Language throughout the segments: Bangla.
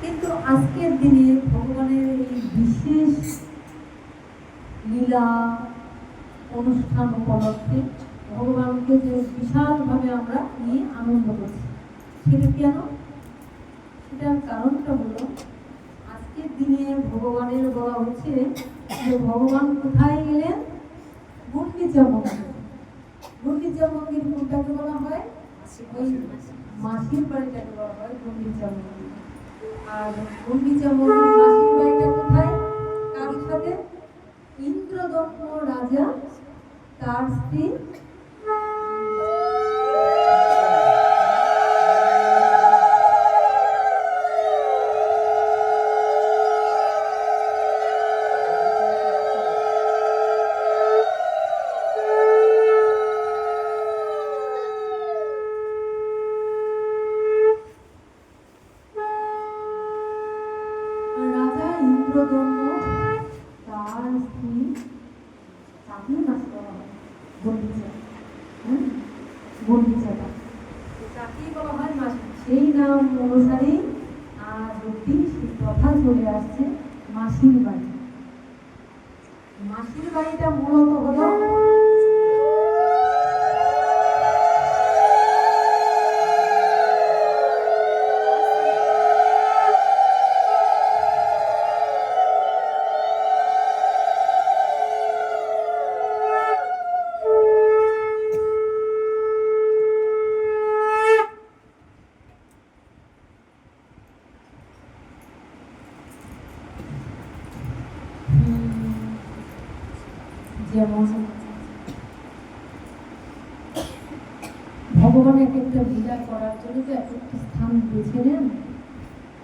কিন্তু আজকের দিনে ভগবানের এই বিশেষ লীলা অনুষ্ঠান উপলক্ষে ভগবানকে যে বিশালভাবে আমরা নিয়ে আনন্দ করছি সেটা কেন? সেটার কারণটা হলো আজকের দিনে ভগবানের বলা হচ্ছে যে ভগবান কোথায় গেলেন? গুন্ডিচা মন্দির গুন্ডিচা মন্দির কোনটাকে বলা হয়? ওই মাসির বাড়িটাকে বলা হয় গুন্ডিচা মন্দির আর গুন্ডিচা মন্দির মাসির কোথায়? কার সাথে? ইন্দ্রদম্ভ রাজা তার স্ত্রী রাজা তার স্ত্রী চাকরি নাশ করা হয় গন্ডিচা হ্যাঁ বলা হয় মাসি সেই নাম অনুসারেই আজ অব্দি সেই কথা চলে আসছে মাসির বাড়ি।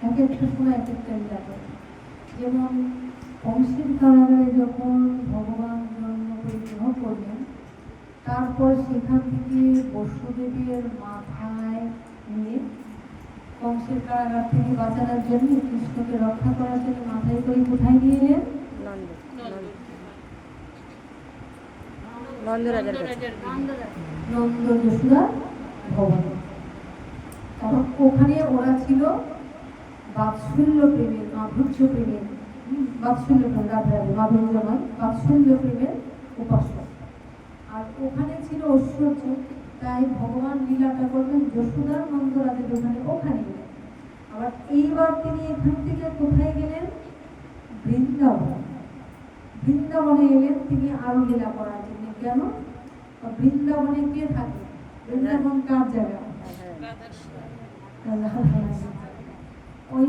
এক একটা সময় এক একটা লীলা যেমন কংসের কারাগারে যখন ভগবান জন্ম পরিগ্রহ করলেন তারপর সেখান থেকে বসুদেবের মাথায় নিয়ে কংসের কারাগার থেকে বাঁচানোর জন্য কৃষ্ণকে রক্ষা করার জন্য মাথায় করে কোথায় নিয়ে এলেন? নন্দ নন্দ যশোদা ভবনে। কারণ ওখানে ওরা ছিল বাৎসল্য প্রেমের মাধুর্য প্রেমের বাৎসল্য প্রেম রাধা মাধুর্য নয় বাৎসল্য প্রেমের উপাসক আর ওখানে ছিল ঐশ্বর্য তাই ভগবান লীলাটা করবেন যশোদার নন্দরাজের ওখানে ওখানে গেলেন আবার এইবার তিনি এখান থেকে কোথায় গেলেন? বৃন্দাবন। বৃন্দাবনে এলেন তিনি আরও লীলা করার জন্য। কেন? বৃন্দাবনে কে থাকে? বৃন্দাবন কার জায়গা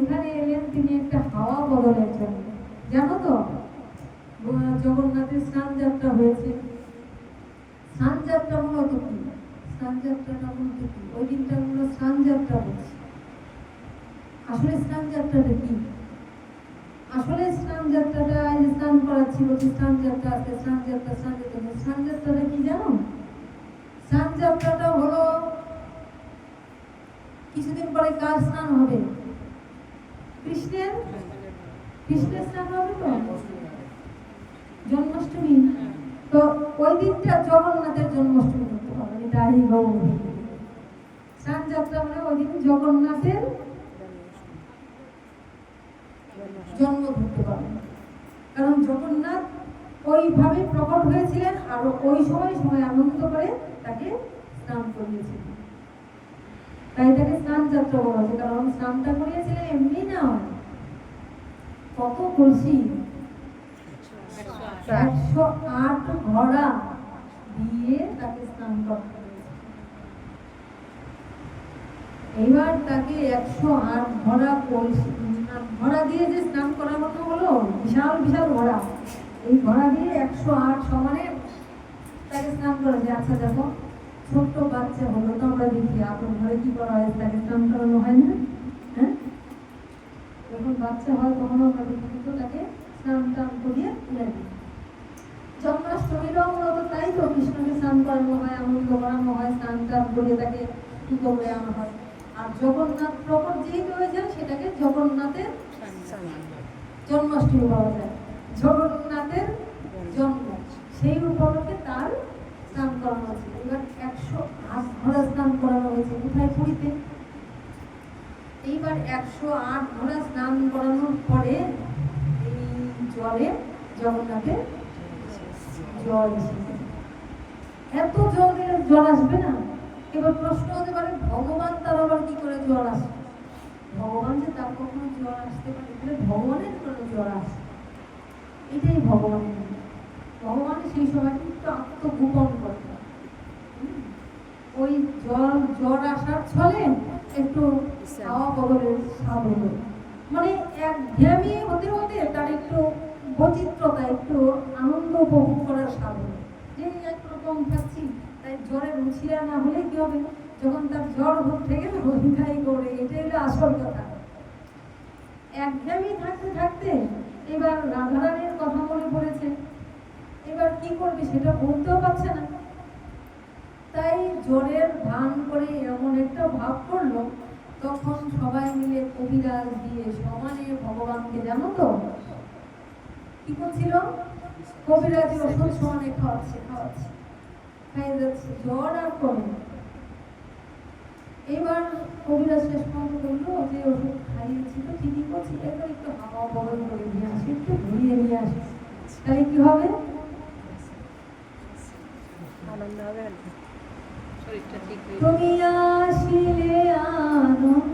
ওইখানে এলেন তিনি একটা হাওয়া বদলের জন্য। জানো তো জগন্নাথের স্নান যাত্রা হয়েছে। স্নান যাত্রা মূলত কি? স্নান যাত্রাটা মূলত কি? ওই দিনটা মূলত স্নান যাত্রা বলছে। আসলে স্নান যাত্রাটা কি? আসলে স্নান যাত্রাটা, এই স্নান করাচ্ছি বলছি স্নান যাত্রা আছে, স্নান যাত্রা স্নান যাত্রা স্নান যাত্রাটা কি জানো? স্নান যাত্রাটা হলো, কিছুদিন পরে কার স্নান হবে কৃষ্ণের কৃষ্ণের হবে তো? জন্মাষ্টমী? তো ওই দিনটা জগন্নাথের জন্মাষ্টমী গৌরী স্নান যাত্রা মানে ওই দিন জগন্নাথের জন্ম ধরতে কারণ জগন্নাথ ওইভাবে প্রকট হয়েছিলেন আর ওই সময় সময় আনন্দ করে তাকে স্নান করিয়েছিলেন। তাই তাকে স্নান যাত্রা বলা হচ্ছে কারণ স্নানটা করিয়েছিলেন এমনি না কত কলসি একশো আট। ঘোড়া দিয়ে তাকে স্নান করাতে এবার তাকে একশো আট ঘোড়া ঘোড়া দিয়ে যে স্নান করানো হলো বিশাল বিশাল ঘোড়া। এই ঘোড়া দিয়ে একশো আট সমানে তাকে স্নান করেছে আচ্ছা দেখো ছোট্ট বাচ্চা হলো তো আমরা দেখি আপনার ঘরে কি করা হয় তাকে স্নান করানো হয় না? হ্যাঁ? যখন বাচ্চা হয় তখন আমরা স্নান টান করিয়ে তুলে দিই জন্মাষ্টমীরও মূলত তাই তো কৃষ্ণকে স্নান করানো হয় আনন্দ করানো হয় স্নান টান করিয়ে তাকে পুজো করে আনা হয় আর জগন্নাথ প্রকট যেহেতু হয়েছেন, সেটাকে জগন্নাথের জন্মাষ্টমী বলা যায়। জগন্নাথের জন্ম, সেই উপলক্ষে তার স্নান করানো হয়েছে। এবার একশো আট ঘোড়া স্নান করানো হয়েছে, কোথায়? পুরীতে। এইবার একশো আট ঘোড়া স্নান করানোর পরে জলে জগন্নাথের জল এসেছে। এত জল দিলে জল আসবে না। এবার প্রশ্ন হতে পারে, ভগবান তার আবার কি করে জল আসে ভগবান যে তার কখনো জল আসতে পারে, তাহলে ভগবানের জন্য জল আসে এটাই ভগবানের নিয়ম। ভগবানের সেই সময় একটু আত্মগোপন করতে। ওই জল জ্বর আসার ছলে একটু হাওয়া বদলের স্বাদ হলো। মানে এক ঘেয়ামি হতে হতে তার একটু বৈচিত্রতা একটু আনন্দ উপভোগ করার হলো যে একরকম থাকছি তাই জ্বরের রুচিরা না হলে কি হবে? যখন তার জ্বর উঠে গেলে হরিকাই করে এটা হলো আসল কথা। একঘেয়েমি থাকতে থাকতে এবার রাধারানীর কথা মনে পড়েছে। এবার কি করবে সেটা বলতেও পারছে না। তাই জ্বরের ভান করে এমন একটা ভাব করল তখন সবাই মিলে কবিরাজ দিয়ে সমানে ভগবানকে জানো তো? কি করছিল? কবিরাজ ওষুধ সমানে খাওয়াচ্ছে খাওয়াচ্ছে। খাইয়ে যাচ্ছে জ্বর আর কমে। এবার কবিরাজ শেষ পর্যন্ত বলল যে ওষুধ খাইয়েছি তো ঠিকই করছি এবার একটু হাওয়া বদল করে নিয়ে আসি একটু ঘুরিয়ে নিয়ে আসি। তাহলে কি হবে? আনন্দ হবে আর শরীরটা ঠিক তুমি আসিলে আনন্দ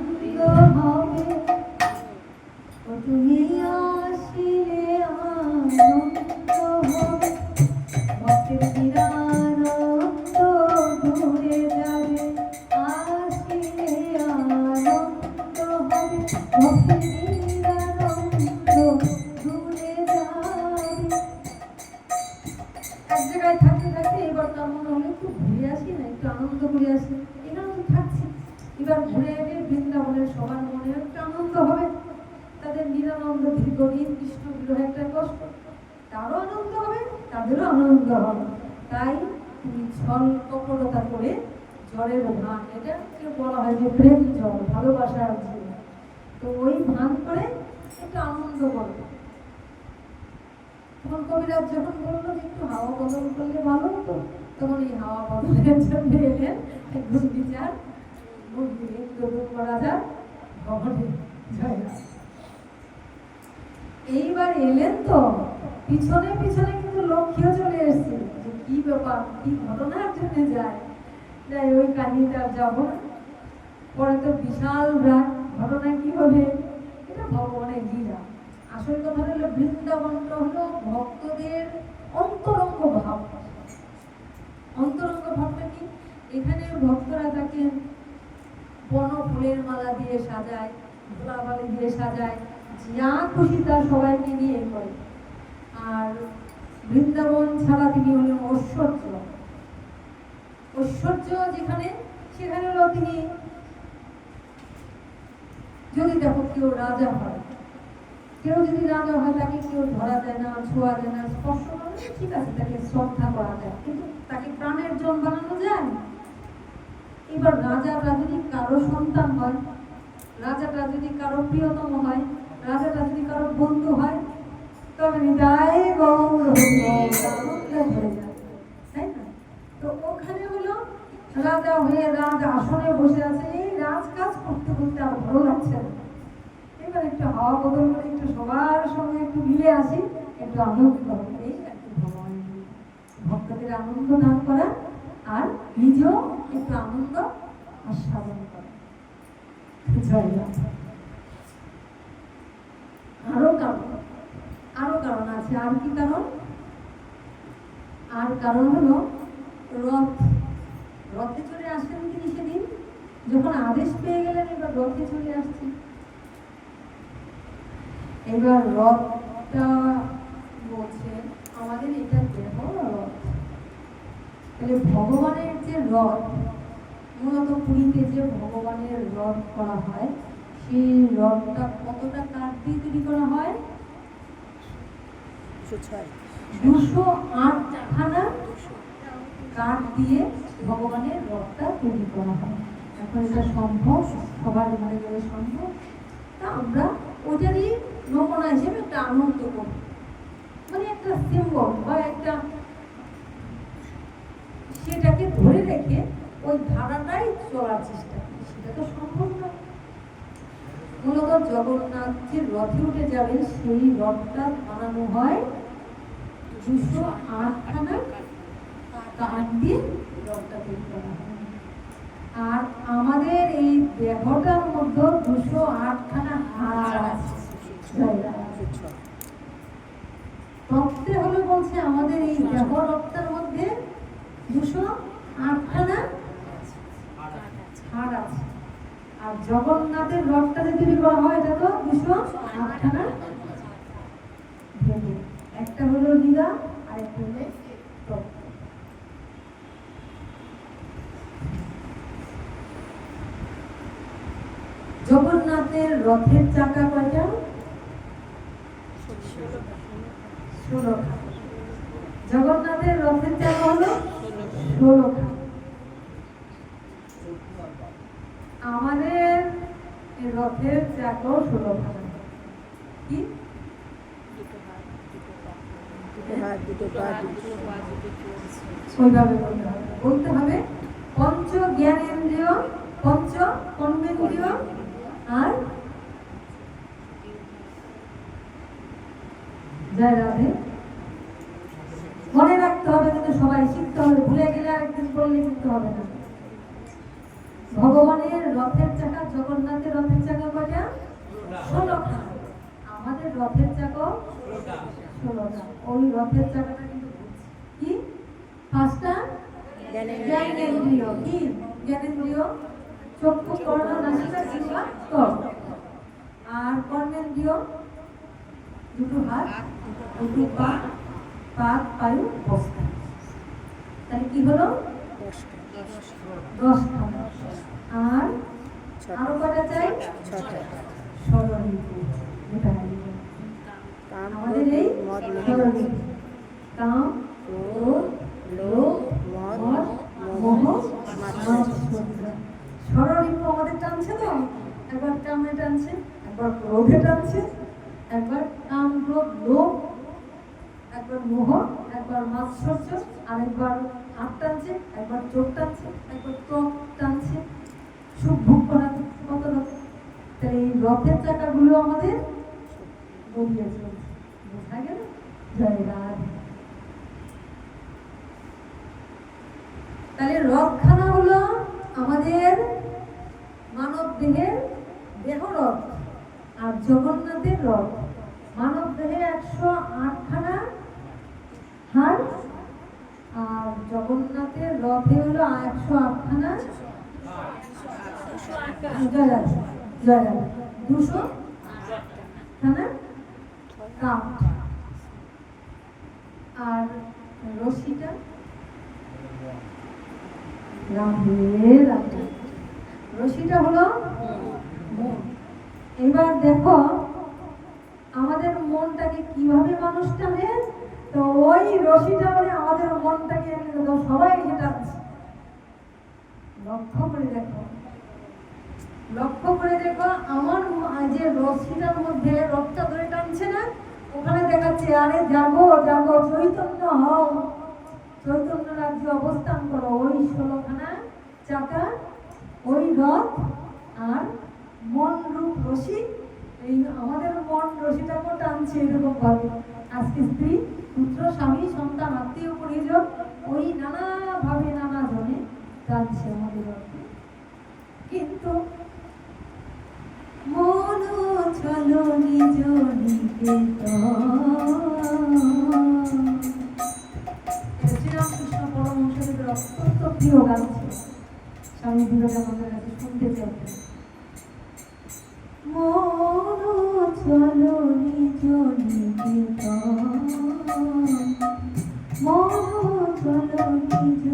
একটা কষ্ট। তারও আনন্দ হবে, তাদেরও আনন্দ হবে। তাই তুমি ছল কপটতা করে জ্বরের ভান, এটা বলা হয় যে প্রেম জল ভালোবাসার জল তো ওই ভান করে একটু আনন্দ করবে তখন কবিরাজ যখন বলল একটু হাওয়া বদল করলে ভালো হতো, তখন এই হাওয়া বদলের জন্য এলেন গুন্ডিচার মন্দিরে দোদন করা যায় ভবনে জয়। এইবার এলেন তো। পিছনে পিছনে কিন্তু লক্ষ্মীও চলে এসছে। যে কি ব্যাপার, কি ঘটনার জন্য যায়। যাই ওই কাহিনীটা যাব পরে তো বিশাল রাগ ঘটনা কি হবে? এটা ভগবানের লীলা আসল কথা হলো বৃন্দাবনটা হলো ভক্তদের অন্তরঙ্গ ভাব। অন্তরঙ্গ ভাবটা কি? এখানে ভক্তরা তাকে বন ফুলের মালা দিয়ে সাজায়, ধুলাবালি দিয়ে সাজায়। যা খুশি তা সবাইকে নিয়ে করে। আর বৃন্দাবন ছাড়া তিনি হলেন ঐশ্বর্য। ঐশ্বর্য যেখানে সেখানে হলো তিনি যদি দেখো কেউ রাজা হয় কেউ যদি রাজা হয় তাকে কেউ ধরা যায় না ছোঁয়া যায় না স্পর্শ করে না, ঠিক আছে তাকে শ্রদ্ধা করা যায়। কিন্তু তাকে প্রাণের জন বানানো যায়। এবার রাজাটা যদি কারও সন্তান হয় রাজাটা যদি কারও প্রিয়তম হয় রাজাটা যদি কারও বন্ধু হয়, তবে হৃদয় গৌর তাই না? তো ওখানে হলো রাজা হয়ে রাজ আসনে বসে আছে, এই রাজকাজ করতে করতে আর ভালো লাগছে এবার একটু হাওয়া বদল করে একটু সবার সঙ্গে একটু মিলে আসি, একটু আনন্দ করো। এই আর কি ভক্তদের আনন্দ দান করা আর নিজেও একটু আনন্দ আস্বাদন করা। জয় রাম। আরও কারণ আরও কারণ আছে আর কি কারণ আর কারণ হলো, রথ, রথে চলে আসলেন তিনি সেদিন। যখন আদেশ পেয়ে গেলেন, এবার রথে চলে আসছেন। এবার রথটা বলছে, আমাদের এটা দেহ রথ। তাহলে ভগবানের যে রথ, মূলত পুরীতে যে ভগবানের রথ করা হয়, সেই রথটা কতটা কাঠ দিয়ে তৈরি করা হয়? দুশো কাঠ দিয়ে ভগবানের রথটা তৈরি করা হয়। এখন এটা সম্ভব, সবার ঘরে ঘরে সম্ভব। তা আমরা ওটারই নমুনা হিসেবে একটা আনন্দ করি মানে একটা সিম্বল বা একটা সেটাকে ধরে রেখে ওই ধারাটাই চলার চেষ্টা করি। সেটা তো সম্ভব নয় মূলত জগন্নাথ যে রথে উঠে যাবেন, সেই রথটা বানানো হয় দুশো আটখানা কাঠ দিয়ে রথটা তৈরি করা হয় আর আমাদের এই দেহটার মধ্যে দুশো আটখানা হাড় আছে। তত্ত্বে হলো বলছে আমাদের এই দেহ রক্তের মধ্যে দুশো আটখানা হাড় আছে আর জগন্নাথের রথটা যে তৈরি করা হয়, এটা তো দুশো আটখানা একটা হলো লীলা, আর একটা হলো জগন্নাথের রথের চাকা কয়টা? জগন্নাথের রথের চাকা হলো ষোলোটা আমাদের রথের চাকাও ষোলোটা কি? বলতে হবে। পঞ্চ জ্ঞানেন্দ্রিয় পঞ্চ কর্মেন্দ্রিয় আর জয় রাধে। মনে রাখতে হবে কিন্তু সবাই শিখতে হবে ভুলে গেলে আরেকদিন বললে কিন্তু হবে না। ভগবানের রথের চাকা, জগন্নাথের রথের চাকা কয়টা? ষোলোটা। আমাদের রথের চাকা ষোলোটা ওই রথের চাকাটা কিন্তু কি? পাঁচটা? জ্ঞানেন্দ্রিয়। কি? জ্ঞানেন্দ্রিয়। চক্ষু কর্ণ নাসিকা জিহ্বা ত্বক। আর দুটো হাত দুটো পা পাত পায়ু বস্তা তাহলে কি হলো? দশটা আর আরও কটা চাই? হারিয়ে কাম আমাদের এই কাম ক্রোধ লোভ মদ মোহ মাৎসর্য আমাদের টানছে তো? একবার কামে টানছে, একবার ক্রোধে টানছে, একবার কাম, ক্রোধ, লোভ, একবার মোহ, একবার মাৎসর্য, আরেকবার হাত টানছে, একবার চোখ টানছে, একবার ত্বক টানছে। সুখ ভোগ করা কত রকম? তাহলে এই রথের চাকাগুলো আমাদের গড়িয়ে চলছে। বোঝা গেল তাহলে রথখানা হলো আমাদের মানব দেহের দেহ রথ আর জগন্নাথের রথ মানব দেহে একশো আটখানা হাড় আর জগন্নাথের রথে হলো একশো আটখানা দুশো খানা কাঠ। আর রশিটা? রশিটা হলো এবার দেখো, আমাদের মনটাকে কীভাবে মানুষ টানে, তো ওই রশিটা মানে আমাদের মনটাকে সবাই সেটা লক্ষ্য করে দেখো। লক্ষ্য করে দেখো, আমার যে রশিটার মধ্যে রথটা ধরে টানছে না ওখানে দেখাচ্ছে, আরে যাব যাব চৈতন্য হও। চৈতন্য রাজ্যে অবস্থান করো। ওই ষোলোখানা চাকা, ওই রথ আর মন রূপ রশি। এই আমাদের মন রশিটাকেও টানছে এরকম ভাবে আজকে স্ত্রী, পুত্র, স্বামী, সন্তান, আত্মীয়, পরিজন, ওই নানা ভাবে নানা জনে টানছে আমাদের কিন্তু চলো নিজ শ্রীরামকৃষ্ণ পরমহংসদেবের অত্যন্ত প্রিয় গান ছিল স্বামী বিবেকানন্দের কাছে শুনতে চাইতেন মন চলো নিজ মন চলো নিজ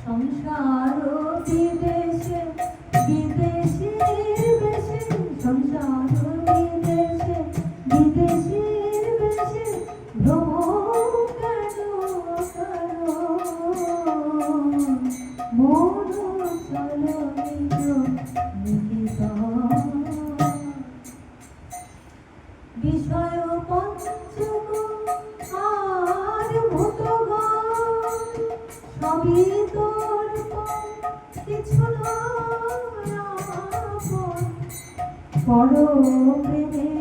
সংসার তবে তোর কিছু পর প্রেমে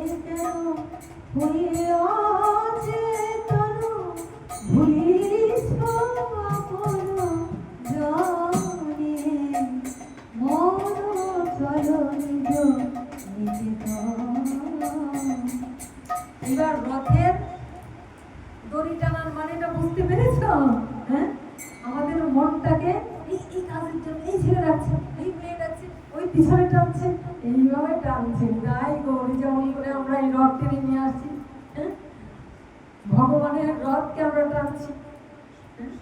পিছনে টানছে, এইভাবে টানছে। তাই গৌরী যেমন করে আমরা এই রথ টেনে নিয়ে আসছি হ্যাঁ? ভগবানের রথকে আমরা টানছি হ্যাঁ?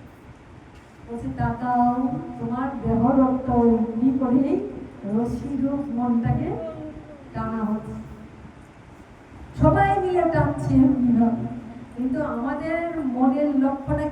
বলছে তোমার দেহ রক্ত এমনি করেই রশিরূপ মনটাকে টানা হচ্ছে। সবাই মিলে টানছে কিন্তু আমাদের মনের লক্ষ্যটা কি?